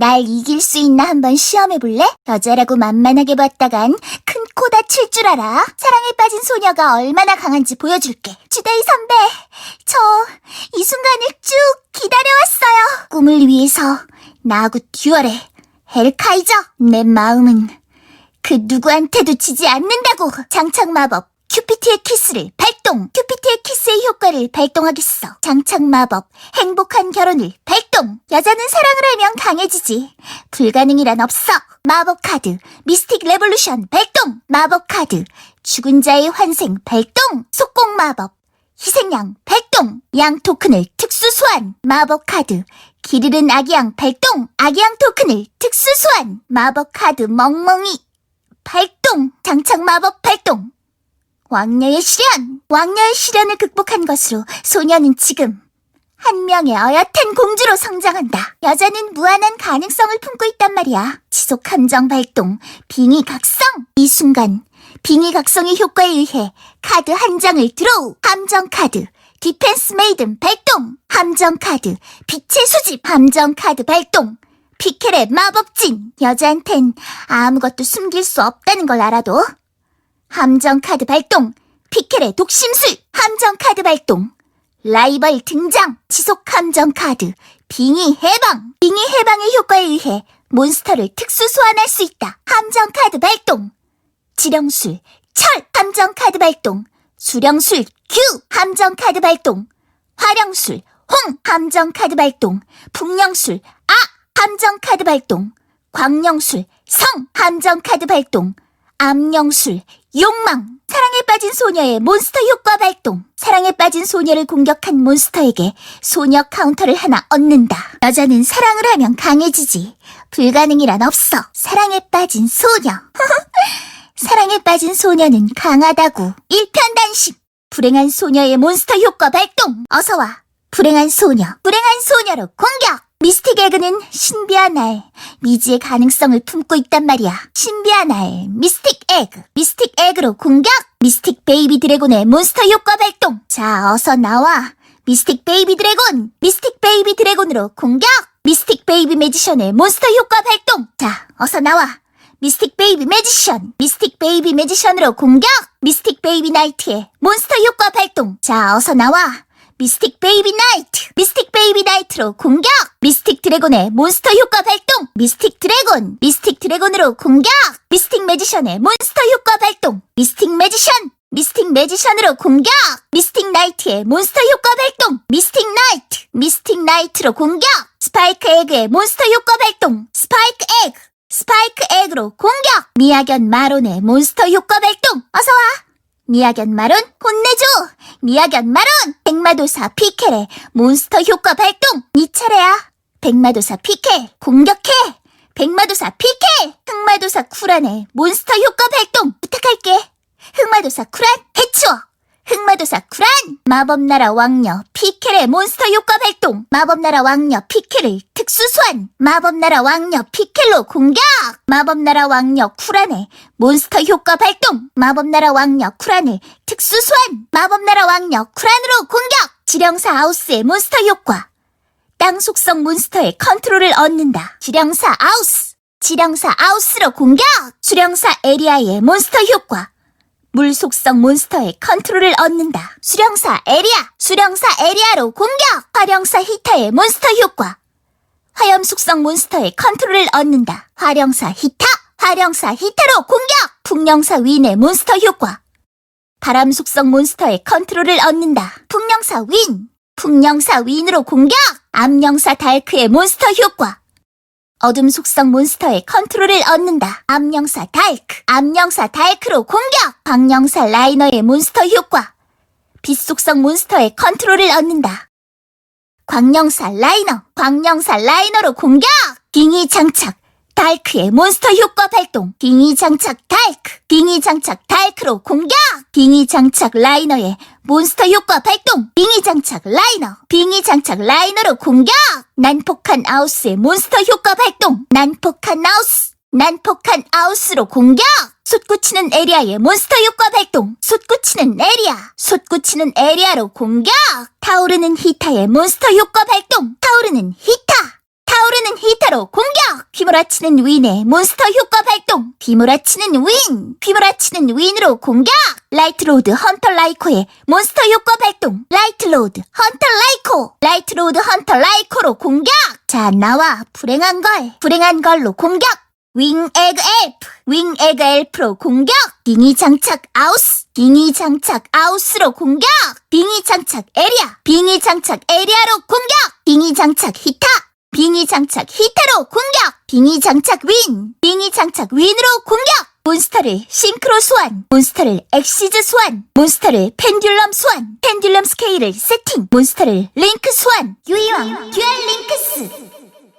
날 이길 수 있나 한번 시험해볼래? 여자라고 만만하게 봤다간 큰 코 다칠 줄 알아. 사랑에 빠진 소녀가 얼마나 강한지 보여줄게. 주데이 선배, 저 이 순간을 쭉 기다려왔어요. 꿈을 위해서 나하고 듀얼해. 헬카이저. 내 마음은 그 누구한테도 지지 않는다고. 장착 마법. 큐피트의 키스를 발동! 큐피트의 키스의 효과를 발동하겠어. 장착 마법, 행복한 결혼을 발동! 여자는 사랑을 하면 강해지지. 불가능이란 없어. 마법 카드, 미스틱 레볼루션 발동! 마법 카드, 죽은 자의 환생 발동! 속공 마법, 희생양 발동! 양 토큰을 특수 소환! 마법 카드, 길 잃은 아기양 발동! 아기양 토큰을 특수 소환! 마법 카드 멍멍이 발동! 장착 마법 발동! 왕녀의 시련! 왕녀의 시련을 극복한 것으로 소녀는 지금 한 명의 어엿한 공주로 성장한다. 여자는 무한한 가능성을 품고 있단 말이야. 지속 감정 발동, 빙의 각성! 이 순간, 빙의 각성의 효과에 의해 카드 한 장을 드로우! 함정 카드, 디펜스 메이든 발동! 함정 카드, 빛의 수집! 함정 카드 발동! 피켈의 마법진! 여자한텐 아무것도 숨길 수 없다는 걸 알아도 함정 카드 발동! 피켈의 독심술! 함정 카드 발동! 라이벌 등장! 지속 함정 카드! 빙의 해방! 빙의 해방의 효과에 의해 몬스터를 특수 소환할 수 있다. 함정 카드 발동! 지령술, 철! 함정 카드 발동! 수령술, 규! 함정 카드 발동! 화령술, 홍! 함정 카드 발동! 풍령술, 아! 함정 카드 발동! 광령술, 성! 함정 카드 발동! 암령술, 욕망! 사랑에 빠진 소녀의 몬스터 효과 발동! 사랑에 빠진 소녀를 공격한 몬스터에게 소녀 카운터를 하나 얻는다. 여자는 사랑을 하면 강해지지. 불가능이란 없어. 사랑에 빠진 소녀. 사랑에 빠진 소녀는 강하다고. 일편단심! 불행한 소녀의 몬스터 효과 발동! 어서와! 불행한 소녀, 불행한 소녀로 공격! 미스틱 에그는 신비한 날, 미지의 가능성을 품고 있단 말이야. 신비한 날, 미스틱 에그, 미스틱 에그로 공격! 미스틱 베이비 드래곤의 몬스터 효과 발동! 자, 어서 나와! 미스틱 베이비 드래곤! 미스틱 베이비 드래곤으로 공격! 미스틱 베이비 매지션의 몬스터 효과 발동! 자, 어서 나와! 미스틱 베이비 매지션! 미스틱 베이비 매지션으로 공격! 미스틱 베이비 나이트의 몬스터 효과 발동! 자, 어서 나와! 미스틱 베이비 나이트! 나이트로 공격! 미스틱 드래곤의 몬스터 효과 발동! 미스틱 드래곤! 미스틱 드래곤으로 공격! 미스틱 매지션의 몬스터 효과 발동! 미스틱 매지션! 미스틱 매지션으로 공격! 미스틱 나이트의 몬스터 효과 발동! 미스틱 나이트! 미스틱 나이트로 공격! 스파이크 에그의 몬스터 효과 발동! 스파이크 에그! 스파이크 에그로 공격! 미야견 마론의 몬스터 효과 발동! 어서와! 미야견 마론 혼내줘! 미야견 마론! 백마도사 피켈의 몬스터 효과 발동! 네 차례야! 백마도사 피켈 공격해! 백마도사 피켈! 흑마도사 쿨안의 몬스터 효과 발동! 부탁할게! 흑마도사 쿨안 해치워! 흑마도사 쿨안! 마법나라 왕녀 피켈의 몬스터 효과 발동! 마법나라 왕녀 피켈을 특수 소환! 마법나라 왕녀 피켈로 공격! 마법나라 왕녀 쿨안의 몬스터 효과 발동! 마법나라 왕녀 쿨안을 특수 소환! 마법나라 왕녀 쿨안으로 공격! 지령사 아우스의 몬스터 효과! 땅 속성 몬스터의 컨트롤을 얻는다. 지령사 아우스! 지령사 아우스로 공격! 수령사 에리아의 몬스터 효과! 물 속성 몬스터의 컨트롤을 얻는다. 수령사 에리아! 수령사 에리아로 공격! 화령사 히타의 몬스터 효과! 화염 속성 몬스터의 컨트롤을 얻는다. 화령사 히타! 화령사 히타로 공격! 풍령사 윈의 몬스터 효과! 바람 속성 몬스터의 컨트롤을 얻는다. 풍령사 윈! 풍령사 윈으로 공격! 암령사 달크의 몬스터 효과! 어둠 속성 몬스터의 컨트롤을 얻는다. 암령사 달크, 암령사 달크로 공격! 광령사 라이너의 몬스터 효과! 빛 속성 몬스터의 컨트롤을 얻는다. 광령사 라이너, 광령사 라이너로 공격! 빙의 장착, 달크의 몬스터 효과 발동. 빙의 장착 달크, 빙의 장착 달크로 공격! 빙의 장착 라이너의 몬스터 효과 발동. 빙의 장착 라이너, 빙의 장착 라이너로 공격! 난폭한 아우스의 몬스터 효과 발동. 난폭한 아우스, 난폭한 아우스로 공격! 솟구치는 에리아의 몬스터 효과 발동! 솟구치는 에리아! 솟구치는 에리아로 공격! 타오르는 히타의 몬스터 효과 발동! 타오르는 히타! 타오르는 히터로 공격! 휘몰아치는 윈의 몬스터 효과 발동! 휘몰아치는 윈! 휘몰아치는 윈으로 공격! 라이트로드 헌터 라이코의 몬스터 효과 발동! 라이트로드 헌터 라이코! 라이트로드 헌터 라이코로 공격! 자, 나와! 불행한 걸! 불행한 걸로 공격! 윙 에그 엘프! 윙 에그 엘프로 공격! 빙의 장착 아우스! 빙의 장착 아우스로 공격! 빙의 장착 에리아! 빙의 장착 에리아로 공격! 빙의 장착 히타! 빙의 장착 히타로 공격! 빙의 장착 윈! 빙의 장착 윈으로 공격! 몬스터를 싱크로 소환! 몬스터를 엑시즈 소환! 몬스터를 펜듈럼 소환! 펜듈럼 스케일을 세팅! 몬스터를 링크 소환! 유이왕 듀얼 링크스!